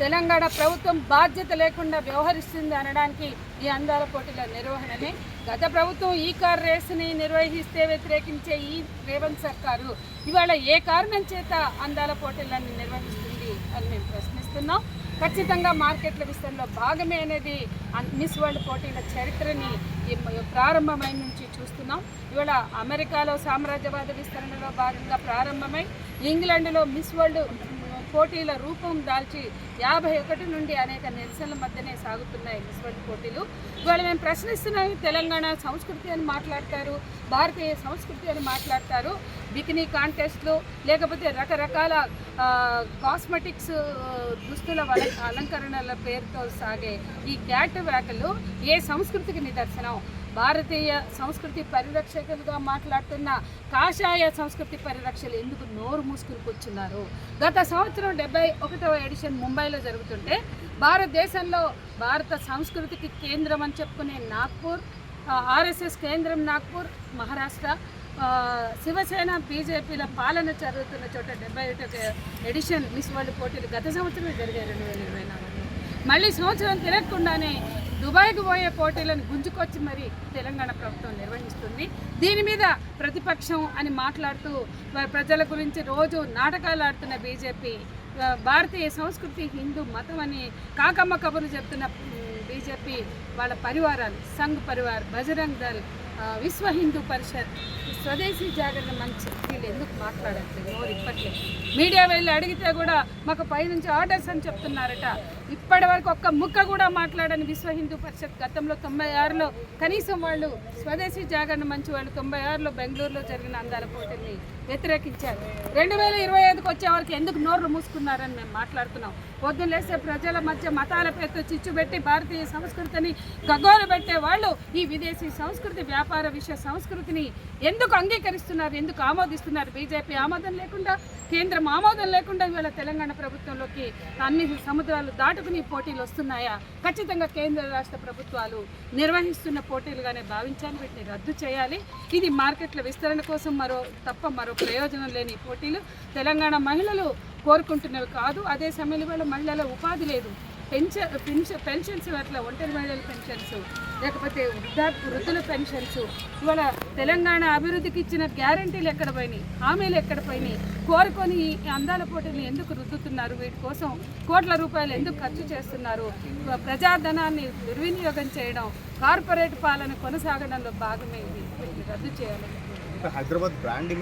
తెలంగాణ ప్రభుత్వం బాధ్యత లేకుండా వ్యవహరిస్తుంది అనడానికి ఈ అందాల పోటీల నిర్వహణనే. గత ప్రభుత్వం ఈ కార్ రేసుని నిర్వహిస్తే వ్యతిరేకించే ఈ రేవంత్ సర్కారు ఇవాళ ఏ కారణం చేత అందాల పోటీలను నిర్వహిస్తుంది అని మేము ప్రశ్నిస్తున్నాం. ఖచ్చితంగా మార్కెట్ల విషయంలో భాగమే అనేది మిస్ వరల్డ్ పోటీల చరిత్రని ప్రారంభమై ప్రారంభమైన నుంచి చూస్తున్నాం. ఇవాళ అమెరికాలో సామ్రాజ్యవాద విస్తరణలో భాగంగా ప్రారంభమై ఇంగ్లాండ్లో మిస్ వరల్డ్ పోటీల రూపం దాల్చి యాభై ఒకటి నుండి అనేక నిరసనల మధ్యనే సాగుతున్నాయి మిస్ పోటీలు. ఇవాళ మేము ప్రశ్నిస్తున్నాం తెలంగాణ సంస్కృతి అని మాట్లాడతారు భారతీయ సంస్కృతి అని మాట్లాడతారు. బికినీ కాంటెస్ట్లు లేకపోతే రకరకాల కాస్మెటిక్స్ దుస్తుల అలంకరణల పేరుతో సాగే ఈ క్యాట్ వ్యాకలు ఏ సంస్కృతికి నిదర్శనం? భారతీయ సంస్కృతి పరిరక్షకులుగా మాట్లాడుతున్న కాషాయ సంస్కృతి పరిరక్షలు ఎందుకు నోరు మూసుకుని కూర్చున్నారు? గత సంవత్సరం డెబ్బై ఒకటవ ఎడిషన్ ముంబైలో జరుగుతుంటే భారతదేశంలో భారత సంస్కృతికి కేంద్రం అని చెప్పుకునే నాగ్పూర్ ఆర్ఎస్ఎస్ కేంద్రం నాగ్పూర్ మహారాష్ట్ర శివసేన బీజేపీల పాలన జరుగుతున్న చోట డెబ్బై ఒకటి ఎడిషన్ మిస్ వరల్డ్ పోటీలు గత సంవత్సరమే జరిగాయి రెండు వేల ఇరవై నాలుగులో. మళ్ళీ సంవత్సరం తిరగకుండానే దుబాయ్కు పోయే పోటీలను గుంజుకొచ్చి మరి తెలంగాణ ప్రభుత్వం నిర్వహిస్తుంది. దీని మీద ప్రతిపక్షం అని మాట్లాడుతూ ప్రజల గురించి రోజు నాటకాలు ఆడుతున్న బీజేపీ భారతీయ సంస్కృతి హిందూ మతం అని కాకమ్మ కబుర్లు చెప్తున్న బీజేపీ వాళ్ళ పరివారాలు సంఘ్ పరివార్ బజరంగ్ దళ్ విశ్వ హిందూ పరిషత్ స్వదేశీ జాగరణ మంచి వీళ్ళు ఎందుకు మాట్లాడట్లేదు? నోరు ఇప్పట్లే. మీడియా వెళ్ళి అడిగితే కూడా మాకు పైనుంచి ఆర్డర్స్ అని చెప్తున్నారట. ఇప్పటి వరకు ఒక్క ముక్క కూడా మాట్లాడని విశ్వ హిందూ పరిషత్ గతంలో తొంభై ఆరులో కనీసం వాళ్ళు స్వదేశీ జాగరణ మంచి వాళ్ళు తొంభై ఆరులో బెంగళూరులో జరిగిన అందాల పోటీని వ్యతిరేకించారు. రెండు వేల ఇరవై ఐదుకి వచ్చే వరకు ఎందుకు నోర్లు మూసుకున్నారని మేము మాట్లాడుతున్నాం. పొద్దున్న లేస్తే ప్రజల మధ్య మతాల పేరుతో చిచ్చు పెట్టి భారతీయ సంస్కృతిని గగ్గోలు పెట్టే వాళ్ళు ఈ విదేశీ సంస్కృతి వ్యాపార విషయ సంస్కృతిని ఎందుకు అంగీకరిస్తున్నారు ఎందుకు ఆమోదిస్తున్నారు? బీజేపీ ఆమోదం లేకుండా కేంద్రం ఆమోదం లేకుండా ఇవాళ తెలంగాణ ప్రభుత్వంలోకి అన్ని సముద్రాలు దాటుకుని పోటీలు వస్తున్నాయా? ఖచ్చితంగా కేంద్ర రాష్ట్ర ప్రభుత్వాలు నిర్వహిస్తున్న పోటీలుగానే భావించాలి వీటిని రద్దు చేయాలి. ఇది మార్కెట్ల విస్తరణ కోసం మరో తప్ప మరో ప్రయోజనం లేని పోటీలు. తెలంగాణ మహిళలు కోరుకుంటున్నవి కాదు. అదే సమయంలో మహిళల ఉపాధి లేదు. పెన్షన్ పెన్షన్ పెన్షన్స్ అట్లా ఒంటరి మహిళల పెన్షన్స్ లేకపోతే వృద్ధాప్య వృద్ధుల పెన్షన్స్ ఇవాళ తెలంగాణ అభివృద్ధికి ఇచ్చిన గ్యారంటీలు ఎక్కడ పోయినాయి? హామీలు ఎక్కడ పోయినాయి? కోరుకొని అందాల పోటీని ఎందుకు రుద్దుతున్నారు? వీటి కోసం కోట్ల రూపాయలు ఎందుకు ఖర్చు చేస్తున్నారు? ప్రజాధనాన్ని దుర్వినియోగం చేయడం కార్పొరేట్ పాలన కొనసాగడంలో భాగమే ఇది రద్దు చేయాలి. హైదరాబాద్ బ్రాండ్